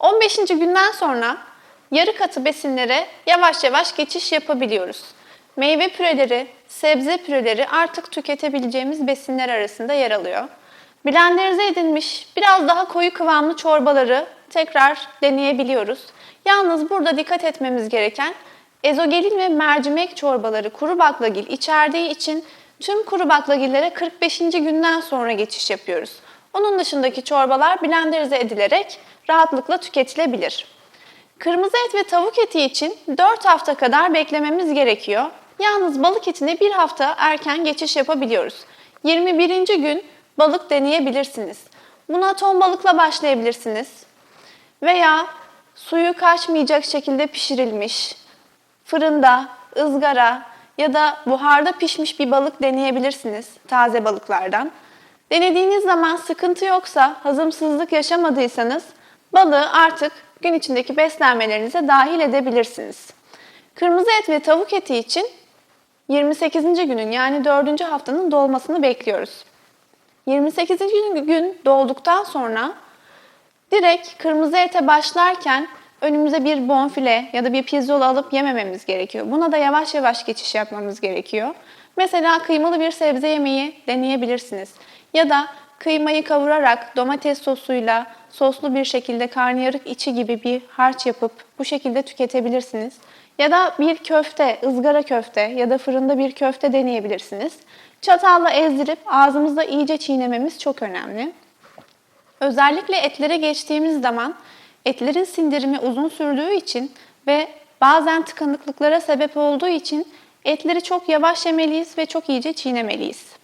15. günden sonra yarı katı besinlere yavaş yavaş geçiş yapabiliyoruz. Meyve püreleri, sebze püreleri artık tüketebileceğimiz besinler arasında yer alıyor. Blenderize edilmiş biraz daha koyu kıvamlı çorbaları tekrar deneyebiliyoruz. Yalnız burada dikkat etmemiz gereken ezogelin ve mercimek çorbaları kuru baklagil içerdiği için tüm kuru baklagillere 45. günden sonra geçiş yapıyoruz. Onun dışındaki çorbalar blenderize edilerek rahatlıkla tüketilebilir. Kırmızı et ve tavuk eti için 4 hafta kadar beklememiz gerekiyor. Yalnız balık etine bir hafta erken geçiş yapabiliyoruz. 21. gün balık deneyebilirsiniz. Buna ton balıkla başlayabilirsiniz. Veya suyu kaçmayacak şekilde pişirilmiş, fırında, ızgara ya da buharda pişmiş bir balık deneyebilirsiniz taze balıklardan. Denediğiniz zaman sıkıntı yoksa, hazımsızlık yaşamadıysanız balığı artık gün içindeki beslenmelerinize dahil edebilirsiniz. Kırmızı et ve tavuk eti için 28. günün yani 4. haftanın dolmasını bekliyoruz. 28. gün dolduktan sonra direkt kırmızı ete başlarken önümüze bir bonfile ya da bir pirzola alıp yemememiz gerekiyor. Buna da yavaş yavaş geçiş yapmamız gerekiyor. Mesela kıymalı bir sebze yemeği deneyebilirsiniz. Ya da kıymayı kavurarak domates sosuyla soslu bir şekilde karnıyarık içi gibi bir harç yapıp bu şekilde tüketebilirsiniz. Ya da bir köfte, ızgara köfte ya da fırında bir köfte deneyebilirsiniz. Çatalla ezdirip ağzımızda iyice çiğnememiz çok önemli. Özellikle etlere geçtiğimiz zaman etlerin sindirimi uzun sürdüğü için ve bazen tıkanıklıklara sebep olduğu için etleri çok yavaş yemeliyiz ve çok iyice çiğnemeliyiz.